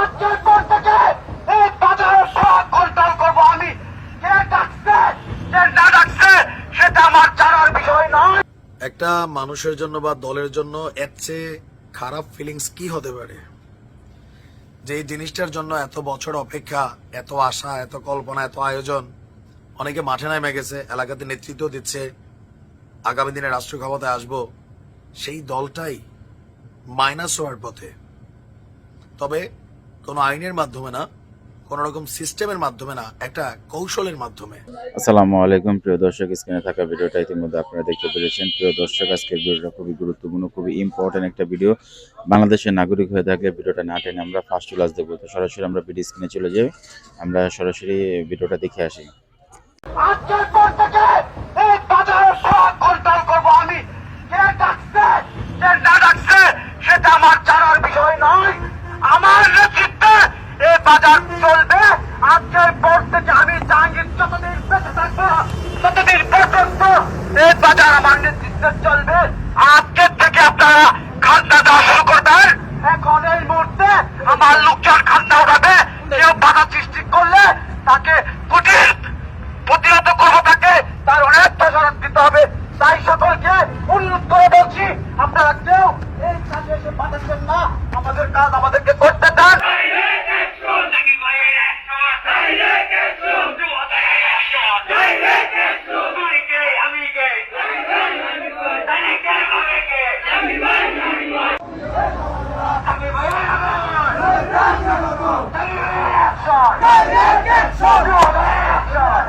আজকের পর থেকে এই সব কন্ট্রোল করব আমি। ডাকছে? না ডাকছে, সেটা আমার জানার বিষয় নয়। একটা মানুষের জন্য বা দলের জন্য এর চেয়ে খারাপ ফিলিংস কি হতে পারে? যে জিনিসটার জন্য এত বছর অপেক্ষা, এত আশা, এত কল্পনা, এত আয়োজন, অনেকে মাঠে নেমে গেছে, এলাকাতে নেতৃত্ব দিচ্ছে, আগামী দিনে রাষ্ট্র ক্ষমতায় আসব, সেই দলটাই মাইনাস হওয়ার পথে। তবে কোনো আইনের মাধ্যমে না কোন রকম সিস্টেমের মাধ্যমে না একটা কৌশলের মাধ্যমে। আসসালামু আলাইকুম প্রিয় দর্শক স্ক্রিনে থাকা ভিডিওটা ইতিমধ্যে আপনারা দেখতে পেরেছেন। প্রিয় দর্শক আজকের ভিডিওটা খুবই গুরুত্বপূর্ণ খুবই ইম্পর্টেন্ট একটা ভিডিও। বাংলাদেশের নাগরিক হয়ে থাকলে ভিডিওটা না টেনে আমরা ফার্স্ট ক্লাস দেখব। তো সরাসরি আমরা ভিডিও স্ক্রিনে চলে যাই। আমরা সরাসরি ভিডিওটা দেখে আসি। আজকের পর থেকে এই বাজারের সব কন্ট্রোল আমি। কে ডাকছে কে না ডাকছে সেটা আমার বাজার আমার নেতৃত্বে চলবে। আজকের থেকে আপনারা খান্না দেওয়া শুরু করবেন। এখন এই মুহূর্তে আমার লোকজন খান্না উঠাবে। কেউ বাধা সৃষ্টি করলে তাকে কুটির প্রতিহত করব তাকে তার অনেক প্রসারণ দিতে হবে। তাই সকলকে করে বলছি, আপনারা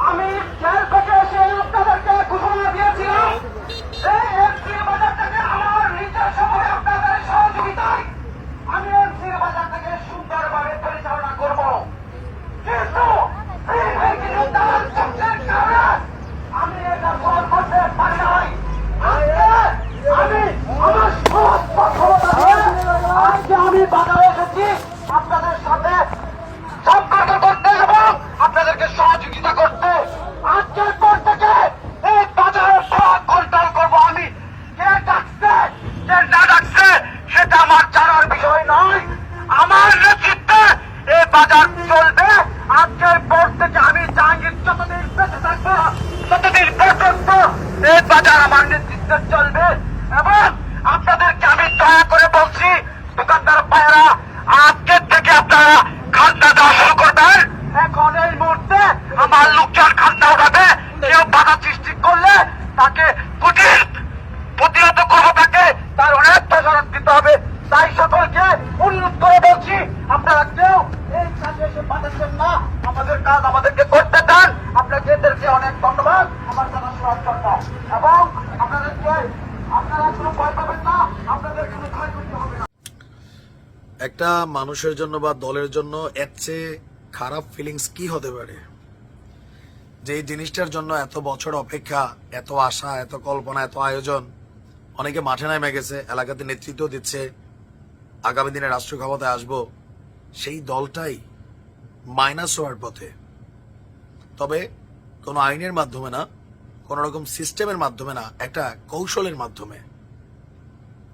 আমি জেল থেকে এসে আপনাদেরকে ঘোষণা দিয়েছিলাম এই এমসি বাজার থেকে আমার নিজের সময় আপনাদের সহযোগিতায় আমি এমসি বাজার থেকে সুন্দরভাবে পরিচালনা করব কিন্তু এই ভেহিকেলের দালাল চক্রের কারণে আমি এটা সহজ করতে পারি নাই আজকে আমি আমার সহজ ক্ষমতা দিয়ে আজকে আমি বাজারে এসেছি আপনাদের সাথে সম্পর্ক করতে এবং আপনাদেরকে সহযোগিতা করতে আজকের পর থেকে এই বাজারের সব কন্ট্রোল করব আমি কে ডাকছে কে না ডাকছে সেটা আমার জানার বিষয় নয় আমার নেতৃত্বে এই বাজার চলবে। আজকের পর থেকে আমি জাহাঙ্গীর যতদিন বেঁচে থাকব। ততদিন পর্যন্ত এই বাজার আমার নেতৃত্বে চলবে। এবং আপনাদেরকে আমি দয়া করে বলছি, দোকানদার ভাইয়েরা আজকের থেকে আপনারা খান্না দেওয়া শুরু করবেন। এখন এই মুহূর্তে আমার লোকজন খান্না উঠাবে। কেউ বাধা সৃষ্টি করলে তাকে কুটির প্রতিহত করব তাকে তার অনেক প্রসারণ দিতে হবে তাই সকলকে উন্নত করে বলছি আপনারা কেউ এই কাজে এসে পাঠাচ্ছেন না আমাদের কাজ আমাদেরকে করতে দেন আপনাকে এদেরকে অনেক ধন্যবাদ আমার জানা শোনার জন্য এবং আপনাদেরকে আপনারা কোনো ভয় পাবেন না আপনাদের কোনো ক্ষয় করতে হবে না একটা মানুষের জন্য বা দলের জন্য এর চেয়ে খারাপ ফিলিংস কি হতে পারে? যে এই জিনিসটার জন্য এত বছর অপেক্ষা, এত আশা, এত কল্পনা, এত আয়োজন অনেকে মাঠে নেমে গেছে, এলাকাতে নেতৃত্ব দিচ্ছে, আগামী দিনে রাষ্ট্র ক্ষমতায় আসব, সেই দলটাই মাইনাস হওয়ার পথে। তবে কোনো আইনের মাধ্যমে না, কোন রকম সিস্টেমের মাধ্যমে না, একটা কৌশলের মাধ্যমে।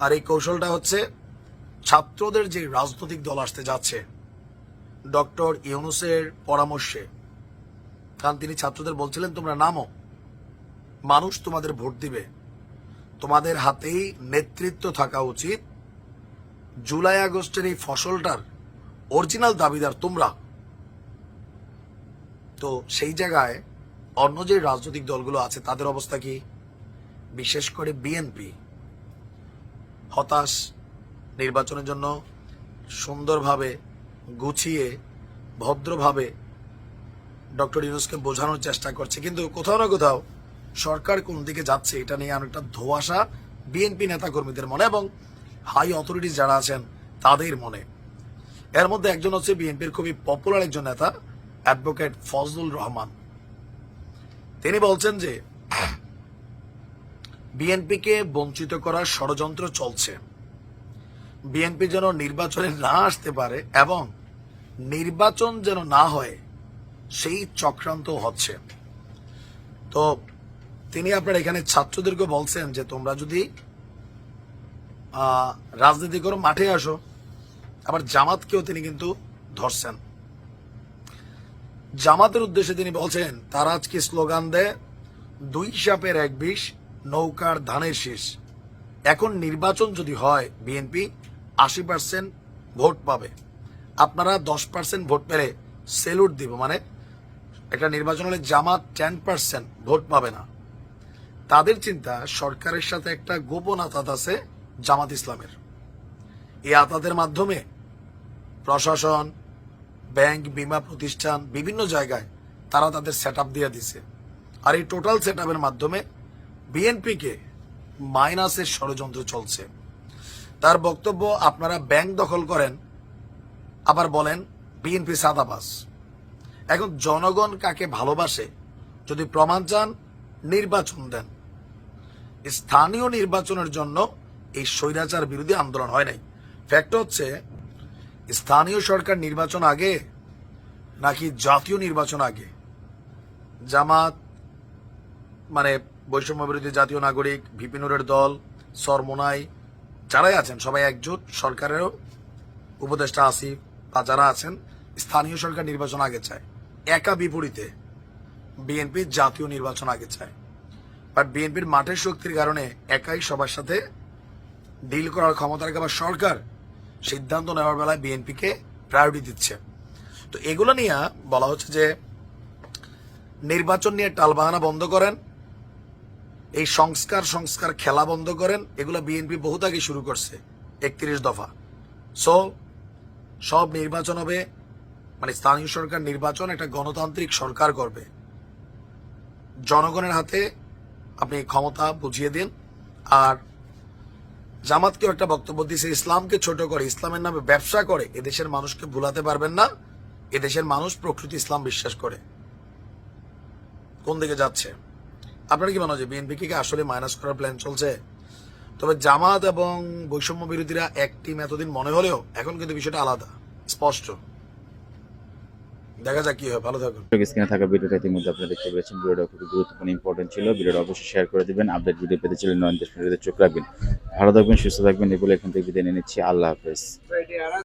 আর এই কৌশলটা হচ্ছে ছাত্রদের যে রাজনৈতিক দল আসতে যাচ্ছে, ডক্টর ইউনুসের পরামর্শে। কারণ তিনি ছাত্রদের বলছিলেন, তোমরা নামো। মানুষ তোমাদের ভোট দিবে। তোমাদের হাতেই নেতৃত্ব থাকা উচিত। জুলাই আগস্টের এই ফসলটার অরিজিনাল দাবিদার তোমরা। তো সেই জায়গায় অন্য যে রাজনৈতিক দলগুলো আছে, তাদের অবস্থা কি? বিশেষ করে বিএনপি। হতাশ নির্বাচনের জন্য সুন্দরভাবে গুছিয়ে, ভদ্রভাবে ডক্টর ইউনুসকে বোঝানোর চেষ্টা করছে। কিন্তু কোথাও না কোথাও সরকার কোন দিকে যাচ্ছে এটা নিয়ে অনেকটা ধোয়াশা বিএনপি নেতাকর্মীদের মনে এবং হাই অথরিটিস যারা আছেন তাদের মনে। এর মধ্যে একজন হচ্ছে বিএনপির খুবই পপুলার একজন নেতা অ্যাডভোকেট ফজলুল রহমান। তিনি বলছেন যে বিএনপিকে বঞ্চিত করার ষড়যন্ত্র চলছে। বিএনপি যেন নির্বাচনে না আসতে পারে এবং নির্বাচন যেন না হয়, সেই চক্রান্ত হচ্ছে। তো তিনি আপনার এখানে ছাত্রদেরকে বলছেন যে তোমরা যদি রাজনীতি করো, মাঠে আসো, আবার জামাতকেও তিনি কিন্তু ধরছেন। জামাতের উদ্দেশ্যে তিনি বলছেন, তারা আজকে স্লোগান দেয়, দুই সাপের এক বিষ, নৌকার ধানের শীষ। এখন নির্বাচন যদি হয় বিএনপি আশি পার্সেন্ট ভোট পাবে। আপনারা দশ পার্সেন্ট ভোট পেলে সেলুট দিব মানে একটা নির্বাচন হলে জামাত টেন পার্সেন্ট ভোট পাবে না। তাদের চিন্তা, সরকারের সাথে একটা গোপন আতাত আছে জামাত ইসলামের। এই আতাতের মাধ্যমে প্রশাসন, ব্যাংক, বিমা প্রতিষ্ঠান, বিভিন্ন জায়গায় তারা তাদের সেট আপ দিয়ে দিছে। আর এই টোটাল সেট মাধ্যমে বিএনপিকে মাইনাসের ষড়যন্ত্র চলছে। তার বক্তব্য আপনারা ব্যাংক দখল করেন, আবার বলেন বিএনপি সাদাবাস এখন জনগণ কাকে ভালোবাসে যদি প্রমাণ চান, নির্বাচন দেন। স্থানীয় নির্বাচনের জন্য এই স্বৈরাচার বিরোধী আন্দোলন হয় নাই। ফ্যাক্ট হচ্ছে, স্থানীয় সরকার নির্বাচন আগে নাকি জাতীয় নির্বাচন আগে? জামাত মানে বৈষম্য বিরোধী জাতীয় নাগরিক ভিপিনুরের দল, সরমোনাই যারাই আছেন, সবাই একজোট। সরকারেরও উপদেষ্টা আসিফ বা যারা আছেন, স্থানীয় সরকার নির্বাচন আগে চায়। একা বিপরীতে বিএনপি জাতীয় নির্বাচন আগে চায়। বাট বিএনপির মাঠের শক্তির কারণে একাই সবার সাথে ডিল করার ক্ষমতা রাখে বা সরকার সিদ্ধান্ত নেওয়ার বেলায় বিএনপিকে প্রায়োরিটি দিচ্ছে। তো এগুলো নিয়ে বলা হচ্ছে যে, নির্বাচন নিয়ে টালবাহানা বন্ধ করেন। এই সংস্কার সংস্কার খেলা বন্ধ করেন। এগুলো বিএনপি বহুত আগে শুরু করছে একত্রিশ দফা। সো সব নির্বাচন হবে মানে স্থানীয় সরকার নির্বাচন, একটা গণতান্ত্রিক সরকার করবে। জনগণের হাতে আপনি ক্ষমতা বুঝিয়ে দিন। আর জামাতকেও একটা বক্তব্য দিয়েছে ইসলামকে ছোট করে, ইসলামের নামে ব্যবসা করে, এদেশের মানুষকে ভুলাতে পারবেন না। এদেশের মানুষ প্রকৃতি ইসলাম বিশ্বাস করে। কোন দিকে যাচ্ছে? আপনার কি মনে হয় বিএনপি কি আসলে মাইনাস করার প্ল্যান চলছে? তবে জামাত এবং বৈষম্য বিরোধীরা এক টিম এতদিন মনে হলেও এখন কিন্তু বিষয়টা আলাদা, স্পষ্ট। দেখা যাক কি হয়, ভালো থাকুন। স্ক্রিনে থাকা ভিডিওটা ইতিমধ্যে দেখতে পেয়েছেন ভিডিওটা খুবই গুরুত্বপূর্ণ ইম্পর্টেন্ট ছিল। ভিডিওটা অবশ্যই শেয়ার করে দিবেন আপডেট ভিডিও পেতে ছিলেন নয়ন দেশ চোখ রাখবেন। ভালো থাকবেন, সুস্থ থাকবেন এগুলো এখান থেকে বিদায় নিচ্ছি। আল্লাহ হাফেজ।